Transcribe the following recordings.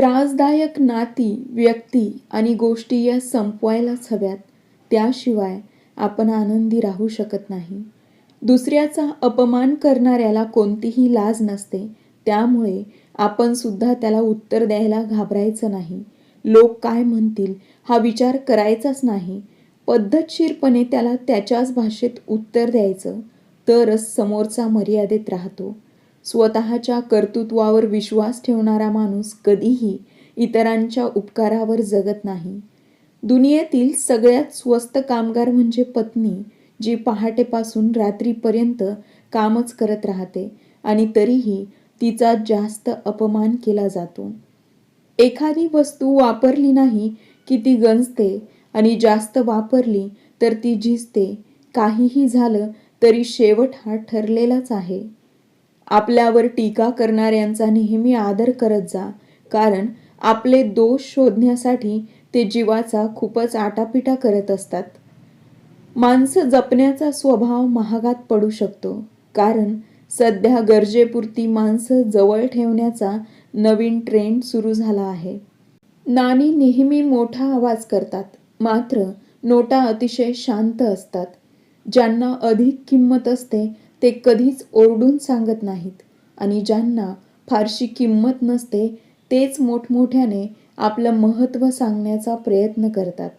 त्रासदायक नाती व्यक्ती आणि गोष्टी या संपवायलाच हव्यात. त्याशिवाय आपण आनंदी राहू शकत नाही. दुसऱ्याचा अपमान करणाऱ्याला कोणतीही लाज नसते. त्यामुळे आपण सुद्धा त्याला उत्तर द्यायला घाबरायचं नाही. लोक काय म्हणतील हा विचार करायचाच नाही. पद्धतशीरपणे त्याला त्याच्याच भाषेत उत्तर द्यायचं. तरच समोरचा मर्यादेत राहतो. स्वतःच्या कर्तृत्वावर विश्वास ठेवणारा माणूस कधीही इतरांच्या उपकारावर जगत नाही. दुनियेतील सगळ्यात स्वस्त कामगार म्हणजे पत्नी जी पहाटेपासून रात्रीपर्यंत कामच करत राहते आणि तरीही तिचा जास्त अपमान केला जातो. एखादी वस्तू वापरली नाही की ती गंजते आणि जास्त वापरली तर ती झिजते. काहीही झालं तरी शेवट हा ठरलेलाच आहे. आपल्यावर टीका करणाऱ्यांचा नेहमी आदर करत जा. कारण आपले दोष शोधण्यासाठी ते जीवाचा खूपच आटापिटा करत असतात. माणसं जपण्याचा स्वभाव महागात पडू शकतो. कारण सध्या गरजेपुरती माणसं जवळ ठेवण्याचा नवीन ट्रेंड सुरू झाला आहे. नाणी नेहमी मोठा आवाज करतात. मात्र नोटा अतिशय शांत असतात. ज्यांना अधिक किंमत असते ते कधीच ओरडून सांगत नाहीत. आणि ज्यांना फारशी किंमत नसते तेच मोठमोठ्याने आपलं महत्त्व सांगण्याचा प्रयत्न करतात.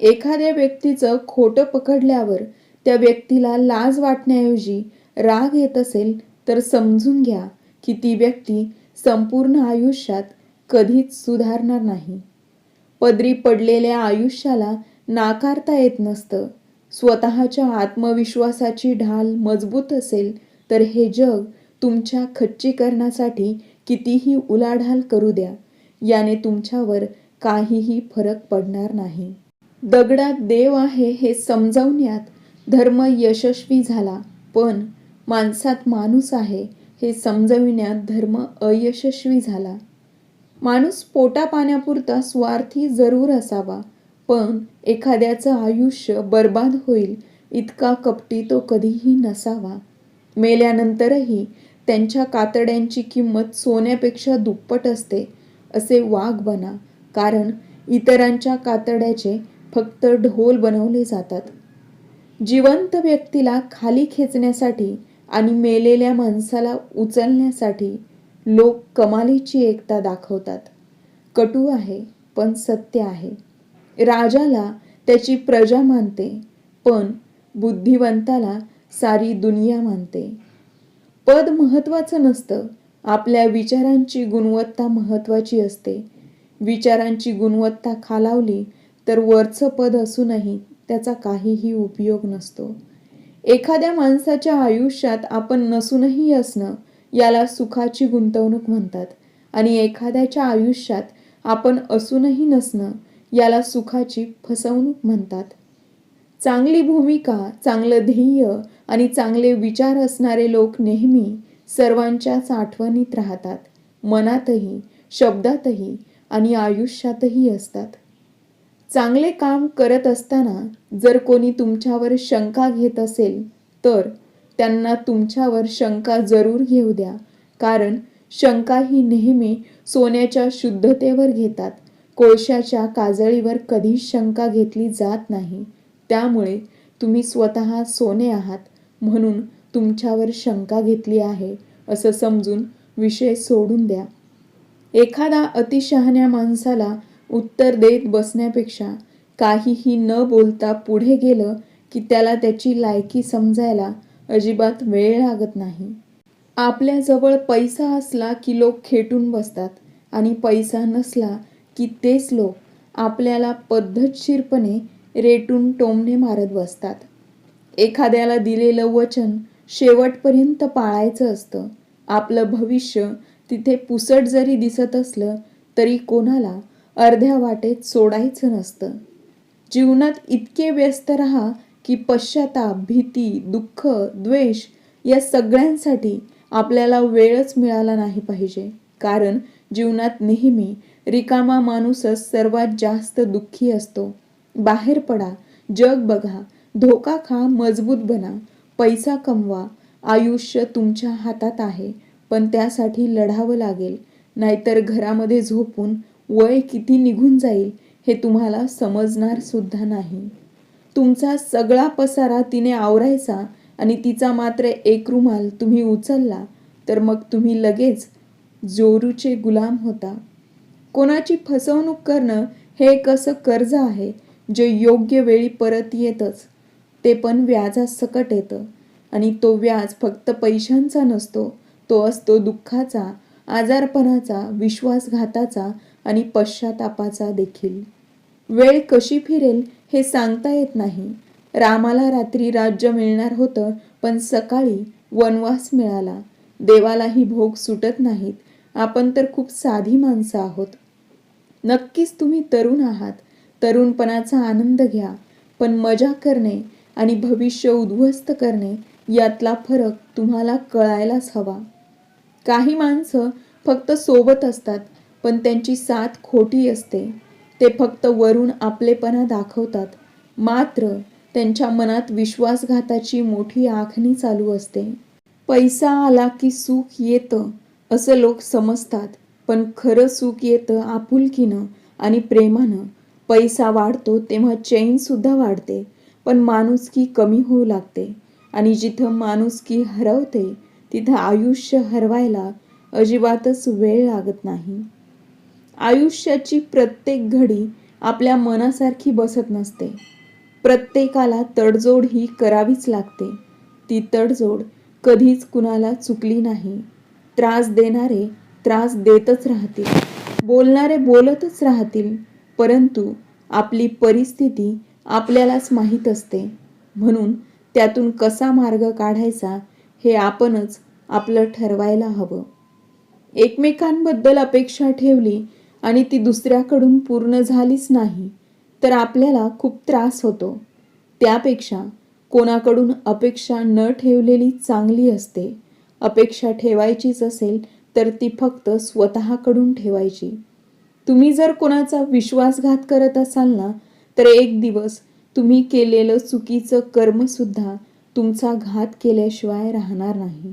एखाद्या व्यक्तीचं खोटं पकडल्यावर त्या व्यक्तीला लाज वाटण्याऐवजी राग येत असेल तर समजून घ्या की ती व्यक्ती संपूर्ण आयुष्यात कधीच सुधारणार नाही. पदरी पडलेल्या आयुष्याला नाकारता येत नसतं. स्वतःच्या आत्मविश्वासाची ढाल मजबूत असेल तर हे जग तुमच्या खच्चीकरणासाठी कितीही उलाढाल करू द्या याने तुमच्यावर काहीही फरक पडणार नाही. दगडात देव आहे हे समजावण्यात धर्म यशस्वी झाला पण माणसात माणूस आहे हे समजविण्यात धर्म अयशस्वी झाला. माणूस पोटा पाण्यापुरता स्वार्थी जरूर असावा पण एखाद्याचं आयुष्य बर्बाद होईल इतका कपटी तो कधीही नसावा. मेल्यानंतरही त्यांच्या कातड्यांची किंमत सोन्यापेक्षा दुप्पट असते असे वाघ बना कारण इतरांच्या कातड्याचे फक्त ढोल बनवले जातात. जिवंत व्यक्तीला खाली खेचण्यासाठी आणि मेलेल्या माणसाला उचलण्यासाठी लोक कमालीची एकता दाखवतात. कटू आहे पण सत्य आहे. राजाला त्याची प्रजा मानते पण बुद्धिवंताला सारी दुनिया मानते. पद महत्त्वाचं नसतं आपल्या विचारांची गुणवत्ता महत्त्वाची असते. विचारांची गुणवत्ता खालावली तर वरचं पद असूनही त्याचा काहीही उपयोग नसतो. एखाद्या माणसाच्या आयुष्यात आपण नसूनही असणं याला सुखाची गुंतवणूक म्हणतात आणि एखाद्याच्या आयुष्यात आपण असूनही नसणं याला सुखाची फसवणूक म्हणतात. चांगली भूमिका चांगलं ध्येय आणि चांगले विचार असणारे लोक नेहमी सर्वांच्याच आठवणीत राहतात. मनातही शब्दातही आणि आयुष्यातही असतात. चांगले काम करत असताना जर कोणी तुमच्यावर शंका घेत असेल तर त्यांना तुमच्यावर शंका जरूर घेऊ द्या. कारण शंका ही नेहमी सोन्याच्या शुद्धतेवर घेतात. कोळशाच्या काजळीवर कधीच शंका घेतली जात नाही. त्यामुळे तुम्ही स्वतः सोने आहात म्हणून तुमच्यावर शंका घेतली आहे असं समजून विषय सोडून द्या. एखादा अतिशहाण्या माणसाला उत्तर देत बसण्यापेक्षा काहीही न बोलता पुढे गेलं की त्याला त्याची लायकी समजायला अजिबात वेळ लागत नाही. आपल्याजवळ पैसा असला की लोक खेटून बसतात आणि पैसा नसला की तेच लोक आपल्याला पद्धतशीरपणे रेटून टोमणे मारत बसतात. एखाद्याला दिलेलं वचन शेवटपर्यंत पाळायचं असतं. आपलं भविष्य तिथे पुसट जरी दिसत असलं तरी कोणाला अर्ध्या वाटेत सोडायचं नसतं. जीवनात इतके व्यस्त राहा की पश्चाताप भीती दुःख द्वेष या सगळ्यांसाठी आपल्याला वेळच मिळाला नाही पाहिजे. कारण जीवनात नेहमी रिकामा माणूसच सर्वात जास्त दुःखी असतो. बाहेर पडा जग बघा धोका खा मजबूत बना पैसा कमवा आयुष्य तुमच्या हातात आहे पण त्यासाठी लढावं लागेल नाहीतर घरामध्ये झोपून वय किती निघून जाईल हे तुम्हाला समजणार सुद्धा नाही. तुमचा सगळा पसारा तिने आवरायचा आणि तिचा मात्र एक रुमाल तुम्ही उचलला तर मग तुम्ही लगेच जोरूचे गुलाम होता. कोणाची फसवणूक करणं हे एक असं कर्ज आहे जे योग्य वेळी परत येतच. ते पण व्याजासकट येतं. आणि तो व्याज फक्त पैशांचा नसतो तो असतो दुःखाचा आजारपणाचा विश्वासघाताचा आणि पश्चातापाचा देखील. वेळ कशी फिरेल हे सांगता येत नाही. रामाला रात्री राज्य मिळणार होतं पण सकाळी वनवास मिळाला. देवालाही भोग सुटत नाहीत. आपण तर खूप साधी माणसं आहोत. नक्कीच तुम्ही तरुण आहात. तरुणपणाचा आनंद घ्या. पण मजा करणे आणि भविष्य उद्ध्वस्त करणे यातला फरक तुम्हाला कळायलाच हवा. काही माणसं फक्त सोबत असतात पण त्यांची साथ खोटी असते. ते फक्त वरून आपलेपणा दाखवतात. मात्र त्यांच्या मनात विश्वासघाताची मोठी आखणी चालू असते. पैसा आला की सुख येतं असं लोक समजतात पण खरं सुख येतं आपुलकीनं आणि प्रेमानं. पैसा वाढतो तेव्हा चैनसुद्धा वाढते पण माणुसकी कमी होऊ लागते. आणि जिथं माणुसकी हरवते तिथं आयुष्य हरवायला अजिबातच वेळ लागत नाही. आयुष्याची प्रत्येक घडी आपल्या मनासारखी बसत नसते. प्रत्येकाला तडजोड ही करावीच लागते. ती तडजोड कधीच कुणाला चुकली नाही. त्रास देणारे त्रास देतच राहतील. बोलणारे बोलतच राहतील परंतु आपली परिस्थिती आपल्यालाच माहीत असते. म्हणून त्यातून कसा मार्ग काढायचा हे आपणच आपलं ठरवायला हवं. एकमेकांबद्दल अपेक्षा ठेवली आणि ती दुसऱ्याकडून पूर्ण झालीच नाही तर आपल्याला खूप त्रास होतो. त्यापेक्षा कोणाकडून अपेक्षा न ठेवलेली चांगली असते. अपेक्षा ठेवायचीच असेल तर ती फक्त स्वतःकडून ठेवायची. तुम्ही जर कोणाचा विश्वासघात करत असाल ना तर एक दिवस तुम्ही केलेलं चुकीचं कर्मसुद्धा तुमचा घात केल्याशिवाय राहणार नाही.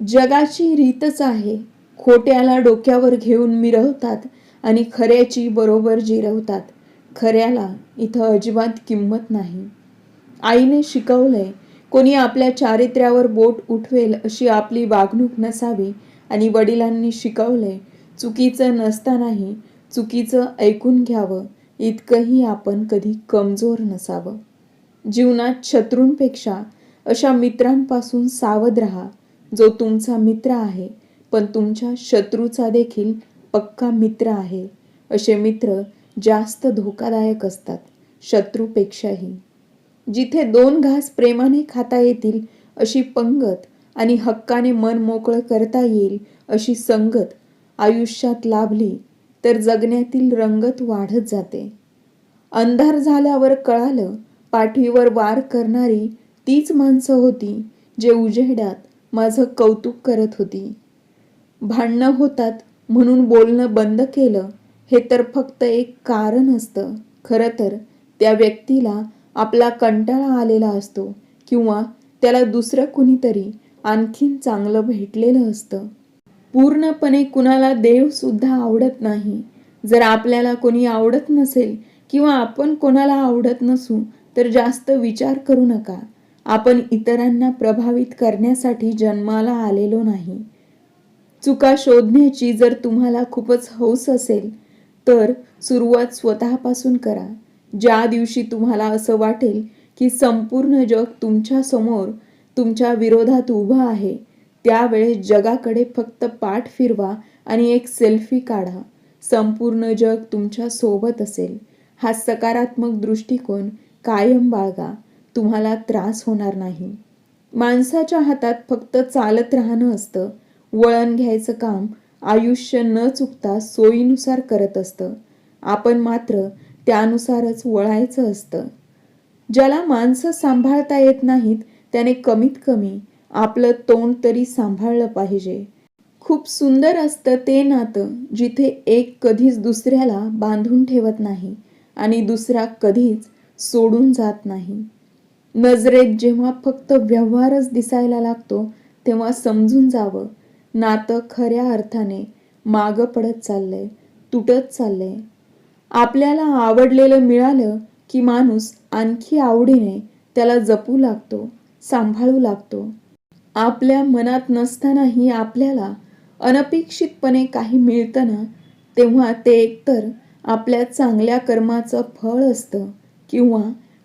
जगाची रीतच आहे खोट्याला डोक्यावर घेऊन मिरवतात आणि खऱ्याची बरोबर जिरवतात. खऱ्याला इथं अजिबात किंमत नाही. आईने शिकवलंय कोणी आपल्या चारित्र्यावर बोट उठवेल अशी आपली वागणूक नसावी आणि वडिलांनी शिकवले चुकीचं नसतानाही चुकीचं ऐकून घ्यावं इतकंही आपण कधी कमजोर नसावं. जीवनात शत्रूंपेक्षा अशा मित्रांपासून सावध राहा जो तुमचा मित्र आहे पण तुमच्या शत्रूचा देखील पक्का मित्र आहे असे मित्र जास्त धोकादायक असतात शत्रूपेक्षाही. जिथे दोन घास प्रेमाने खाता येतील अशी पंगत आणि हक्काने मन मोकळं करता येईल अशी संगत आयुष्यात लाभली तर जगण्यातील रंगत वाढत जाते. अंधार झाल्यावर कळालं पाठीवर वार करणारी तीच माणसं होती जे उजेड्यात माझं कौतुक करत होती. भांडणं होतात म्हणून बोलणं बंद केलं हे तर फक्त एक कारण असतं. खरं तर त्या व्यक्तीला आपला कंटाळा आलेला असतो किंवा त्याला दुसरं कुणीतरी आणखीन चांगलं भेटलेलं असतं. पूर्णपणे कुणाला देव सुद्धा आवडत नाही. जर आपल्याला कोणी आवडत नसेल किंवा आपण कोणाला आवडत नसू तर जास्त विचार करू नका. आपण इतरांना प्रभावित करण्यासाठी जन्माला आलेलो नाही. चुका शोधण्याची जर तुम्हाला खूपच हौस असेल तर सुरुवात स्वतःपासून करा. ज्या दिवशी तुम्हाला असं वाटेल की संपूर्ण जग तुमच्यासमोर तुमच्या विरोधात उभं आहे त्यावेळेस जगाकडे फक्त पाठ फिरवा आणि एक सेल्फी काढा. संपूर्ण जग तुमच्यासोबत असेल. हा सकारात्मक दृष्टिकोन कायम बाळगा. तुम्हाला त्रास होणार नाही. माणसाच्या हातात फक्त चालत राहणं असतं. वळण घ्यायचं काम आयुष्य न चुकता सोयीनुसार करत असतं. आपण मात्र त्यानुसारच वळायचं असतं. ज्याला माणसं सांभाळता येत नाहीत त्याने कमीत कमी आपलं तोंड तरी सांभाळलं पाहिजे. खूप सुंदर असतं ते नातं जिथे एक कधीच दुसऱ्याला बांधून ठेवत नाही आणि दुसरा कधीच सोडून जात नाही. नजरेत जेव्हा फक्त व्यवहारच दिसायला लागतो तेव्हा समजून जावं नातं खऱ्या अर्थाने मागं पडत चाललंय तुटत चाललंय. आपल्याला आवडलेलं मिळालं की माणूस आणखी आवडीने त्याला जपू लागतो सांभाळू लागतो. आपल्या मनात नसतानाही आपल्याला अनपेक्षितपणे काही मिळतं ना तेव्हा ते एकतर आपल्या चांगल्या कर्माचं फळ असतं किंवा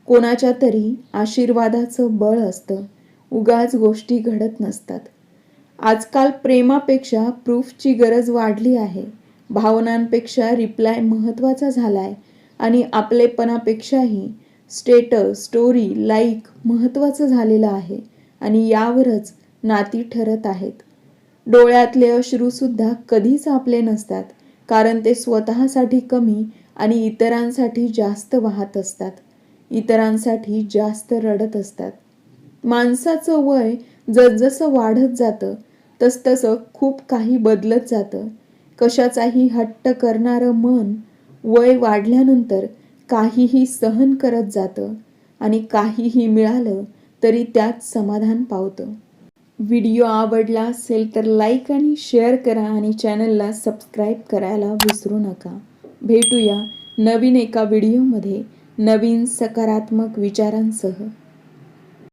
कोणाच्या तरी आशीर्वादाचं बळ असतं. उगाच गोष्टी घडत नसतात. आजकाल प्रेमापेक्षा प्रूफची गरज वाढली आहे. भावनांपेक्षा रिप्लाय महत्त्वाचा झाला आहे आणि आपलेपणापेक्षाही स्टेटस स्टोरी लाईक महत्त्वाचं झालेलं आहे आणि यावरच नाती ठरत आहेत. डोळ्यातले अश्रूसुद्धा कधीच आपले नसतात कारण ते स्वतःसाठी कमी आणि इतरांसाठी जास्त वाहत असतात. इतरांसाठी जास्त रडत असतात. माणसाचं वय जसजसं वाढत जातं तसतसं खूप काही बदलत जातं. कशाचाही हट्ट करणारं मन वय वाढल्यानंतर काहीही सहन करत जातं आणि काहीही मिळालं तरी त्यात समाधान पावतं. व्हिडिओ आवडला असेल तर लाईक आणि शेअर करा आणि चॅनलला सबस्क्राईब करायला विसरू नका. भेटूया नवीन एका व्हिडिओमध्ये नवीन सकारात्मक विचारांसह.